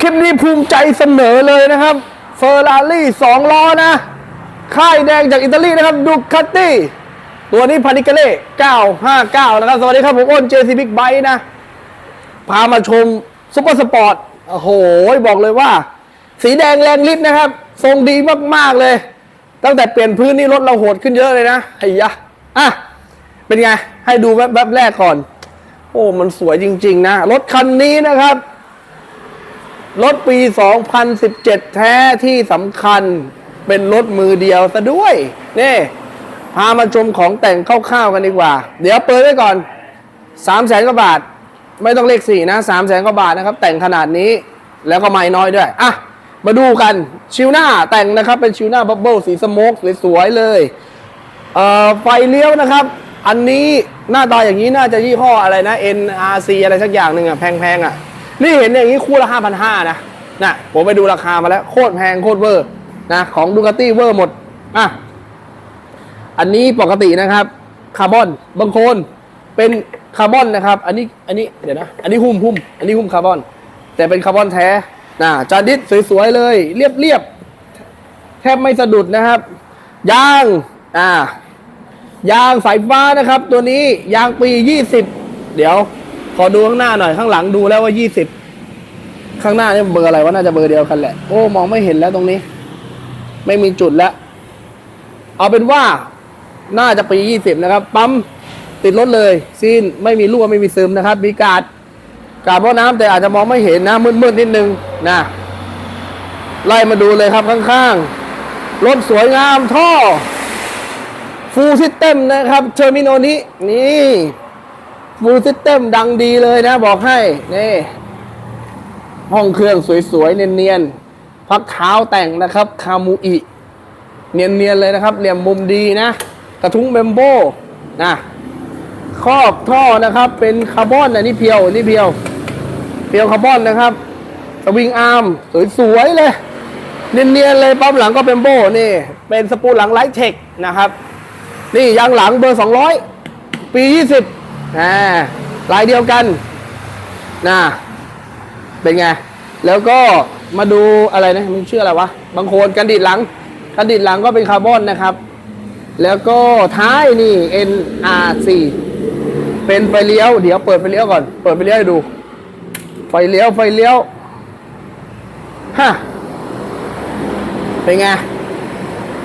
คลิปนี้ภูมิใจเสนอเลยนะครับเฟอร์รารี่สองล้อนะ ค่ายแดงจากอิตาลีนะครับดูคาตตี้ตัวนี้พานิกาเล่959 นะครับ สวัสดีครับ ผมอ้น JC Big Bike นะ พามาชมซุปเปอร์สปอร์ต โอ้โห บอกเลยว่า สีแดงแรงฤทธิ์นะครับ ทรงดีมาก ๆ เลย ตั้งแต่เปลี่ยนพื้นนี่รถเราโหดขึ้นเยอะเลยนะไอ้ยะ อะ เป็นไง ให้ดูแวบๆแรกก่อน โอ้ มันสวยจริง ๆ นะ รถคันนี้นะครับ รถปี 2017 แท้ที่สำคัญเป็นรถมือเดียวซะด้วย นี่ พามาชมของแต่งคร่าวๆกันดีกว่า เดี๋ยวเปิดไว้ก่อน 3 0 0แสนกว่าบาท ไม่ต้องเลขสี่นะ3 0 0แสนกว่าบาทนะครับ แต่งขนาดนี้แล้วก็ไม่น้อยด้วย อะ มาดูกันชิวหน้าแต่งนะครับ เป็นชิวหน้าบับเบิลสีสโมกสวยๆเลยเอ่อไฟเลี้ยวนะครับ อันนี้หน้าตาอย่างนี้น่าจะยี่ห้ออะไรนะ NRC อะไรสักอย่างหนึ่งอะแพงๆอะ นี่เห็นอย่างนี้คู่ละ5,500นห้านะนะผมไปดูราคามาแล้ว โคตรแพงโคตรเวอร์นะของดูคาตี้เวอร์หมดอะอันนี้ปกตินะครับคาร์บอนบางคนเป็นคาร์บอนนะครับ อันนี้อันนี้เดี๋ยวนะ อันนี้หุ้มหุ้มอันนี้หุ้มคาร์บอน แต่เป็นคาร์บอนแท้นะจานดิสสวยๆเลย เรียบๆแทบไม่สะดุดนะครับ ยางอ่ายางสายฟ้านะครับ ตัวนี้ยางปี 20 เดี๋ยว ขอดูข้างหน้าหน่อยข้างหลังดูแล้วว่า20ข้างหน้านี่เบอร์อะไรว่าน่าจะเบอร์เดียวกันแหละโอ้มองไม่เห็นแล้วตรงนี้ ไม่มีจุดแล้ว เอาเป็นว่าน่าจะปี20นะครับ ปั๊มติดรถเลยซีนไม่มีรั่วไม่มีซึมนะครับ มีกาดกาดเพราะน้ำแต่อาจจะมองไม่เห็นนะมืดๆนิดนึงนะไล่มาดูเลยครับข้างๆรถสวยงามท่อฟูลซิสเต็มนะครับเทอร์มินโนนี้นี่ ฟูลซิสเต็มดังดีเลยนะ บอกให้ นี่ ห้องเครื่องสวยๆ เนียนๆ พักเท้าแต่งนะครับ คามูอิเนียนๆ เลยนะครับ เหลี่ยมมุมดีนะ กระทุ้งเบมโบนะครอบท่อนะครับ เป็นคาร์บอนอันนี้เพียวอันนี้เพียว เพียวคาร์บอนนะครับสวิงอาร์มสวยๆ เลย เนียนๆ เลยปั๊มหลังก็เป็นโบนี่ เป็นสปูลหลังไลท์เทคนะครับ นี่ยางหลังเบอร์ 200 ปี 20 อ่าลายเดียวกันนะเป็นไง แล้วก็มาดูอะไรนะมันชื่ออะไรวะบางโคนกันดิดหลัง กันดิดหลังก็เป็นคาร์บอนนะครับ แล้วก็ท้ายนี่ NRC เป็นไฟเลี้ยว เดี๋ยวเปิดไฟเลี้ยวก่อน เปิดไฟเลี้ยวให้ดู ไฟเลี้ยวไฟเลี้ยวฮะเป็นไง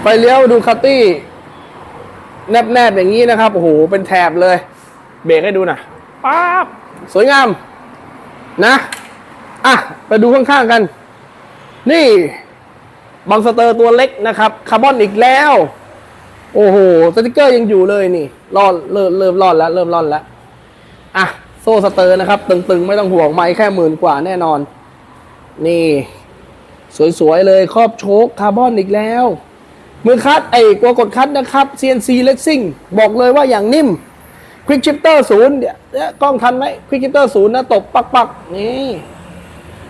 ไฟเลี้ยวดูคัตตี้แนบๆอย่างนี้นะครับโอ้โหเป็นแถบเลย เบรกให้ดูหน่ะป๊าบสวยงาม นะ อะ ไปดูข้างๆกัน นี่บังสเตอร์ตัวเล็กนะครับ คาร์บอนอีกแล้ว โอ้โห สติกเกอร์ยังอยู่เลยนี่รอดเริ่มเริ่มรอดแล้ว เริ่มรอดแล้ว อะ โซ่สเตอร์นะครับ ตึงๆ ไม่ต้องห่วงไม่แค่หมื่นกว่าแน่นอน นี่ สวยๆ เลยครอบโชคคาร์บอนอีกแล้ว มือคัดไอ้กัวกดคัดนะครับ CNC Racing บอกเลยว่าอย่างนิ่ม Quick Shifter ศูนย์เดี๋ยกล้องทันไหม Quick Shifter ศูนย์นะตบปักปักๆนี่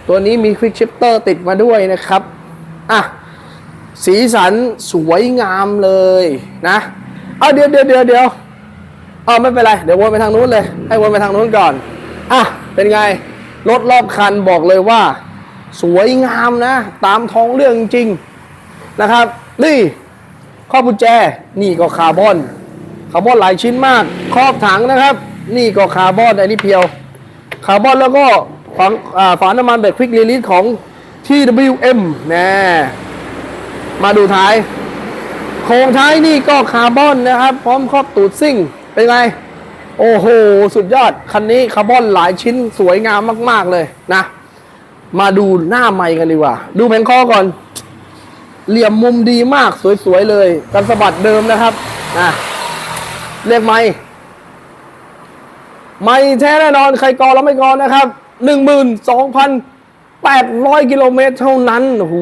ตัวนี้มี Quick Shifter ติดมาด้วยนะครับอะสีสันสวยงามเลยนะเอาเดี๋ยวเดี๋ยวเดี๋ยวเดี๋ยวเอาไม่เป็นไร เดี๋ยววนไปทางนู้นเลย ให้วนไปทางนู้นก่อนอะเป็นไง รถรอบคันบอกเลยว่า สวยงามนะ ตามท้องเรื่องจริงนะครับ นี่ข้อกุญแจนี่ก็คาร์บอนาร์บอนหลายชิ้นมาก ครอบถังนะครับ นี่ก็คาร์บอนอันนี้เพียว คาร์บอนแล้วก็ฝาอ่าฝาน้ำมันแบบควิกรีลิสของ TWM แน่มาดูท้าย โครงท้ายนี่ก็คาร์บอนนะครับ พร้อมครอบตูดซิ่ง เป็นไง โอ้โห สุดยอด คันนี้คาร์บอนหลายชิ้นสวยงามมาก ๆ เลยนะ มาดูหน้าไมค์กันดีกว่า ดูแผงคอก่อน เหลี่ยมมุมดีมากสวย ๆ เลย กันสะบัดเดิมนะครับนะ เรียกไม้ไม้แท้แน่นอนใครกอแล้วไม่กอนะครับหนึ่งหมื่นสองพันแปดร้อยกิโลเมตรเท่านั้นโอ้โห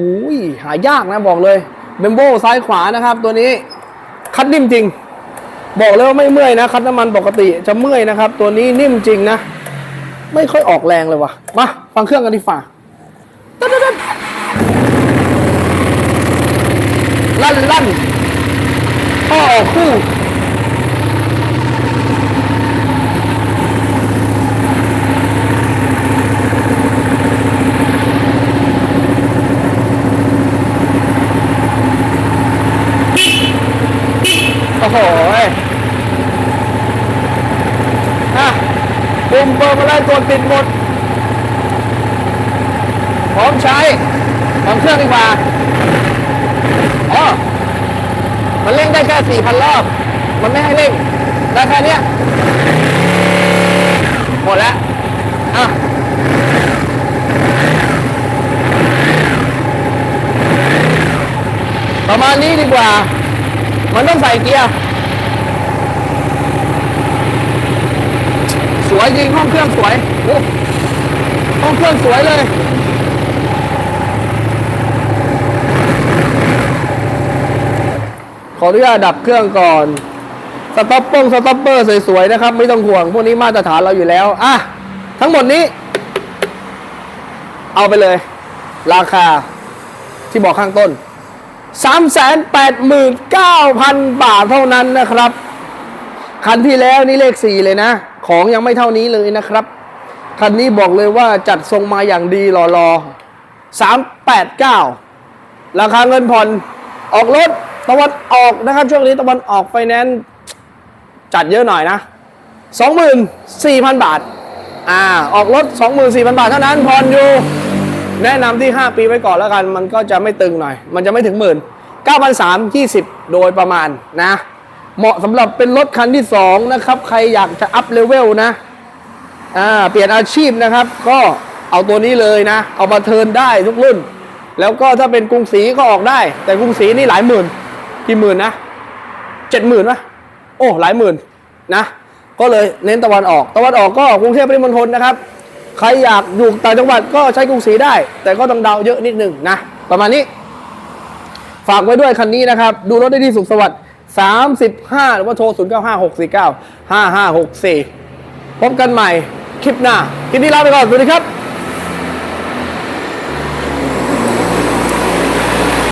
ายากนะบอกเลยเบมโบซ้ายขวานะครับ ตัวนี้คัดนิ่มจริง บอกเลยว่าไม่เมื่อยนะคัดน้ำมันปกติจะเมื่อยนะครับ ตัวนี้นิ่มจริงนะ ไม่ค่อยออกแรงเลยว่ะมาฟังเครื่องกันดีฝ่าลั่นลั่นพ่อคู่ โหยอะปุ่มเปิดมาเลยตัวติดหมด พร้อมใช้พร้อมเครื่องดีกว่า อ๋อ มันเร่งได้แค่4,000รอบ มันไม่ให้เร่งได้แค่เนี้ยหมดแล้วอะประมาณนี้ดีกว่า มันต้องใส่เกียร์ สวยจริงห้องเครื่องสวยโอ้ห้องเครื่องสวยเลยขออนุญาตดับเครื่องก่อน สต็อปปงสต็อปเปอร์สวยๆนะครับ ไม่ต้องห่วง พวกนี้มาตรฐานเราอยู่แล้ว อะ ทั้งหมดนี้ เอาไปเลย ราคาที่บอกข้างต้น 389,000 บาทเท่านั้นนะครับ คันที่แล้วนี่เลข 4 เลยนะ ของยังไม่เท่านี้เลยนะครับ คันนี้บอกเลยว่าจัดทรงมาอย่างดีหล่อๆ 389 ราคาเงินผ่อนออกรถตะวันออกนะครับ ช่วงนี้ตะวันออกไฟแนนซ์จัดเยอะหน่อยนะ 24,000 บาท อ่า ออกรถ 24,000 บาทเท่านั้นผ่อนอยู่ แนะนำที่ 5 ปีไว้ก่อนแล้วกัน มันก็จะไม่ตึงหน่อย มันจะไม่ถึงหมื่น9,320 โดยประมาณนะ เหมาะสำหรับเป็นรถคันที่ 2 นะครับ ใครอยากจะอัพเลเวลนะอ่าเปลี่ยนอาชีพนะครับ ก็เอาตัวนี้เลยนะ เอามาเทินได้ทุกรุ่น แล้วก็ถ้าเป็นกรุงศรีก็ออกได้ แต่กรุงศรีนี่หลายหมื่น กี่หมื่นนะเจ็ดหมื่นวะโอ้หลายหมื่นนะ ก็เลยเน้นตะวันออก ตะวันออกก็กรุงเทพปริมณฑลนะครับ ใครอยากอยู่ต่างจังหวัดก็ใช้กรุงศรีได้ แต่ก็ต้องเดาเยอะนิดหนึ่งนะ ประมาณนี้ ฝากไว้ด้วยคันนี้นะครับ ดูรถได้ที่สุขสวัสดิ์35 หรือว่าโทร 0 9 5 6 4 9 5 5 6 4 พบกันใหม่คลิปหน้า คลิปนี้ลาไปก่อน สวัสดีครับ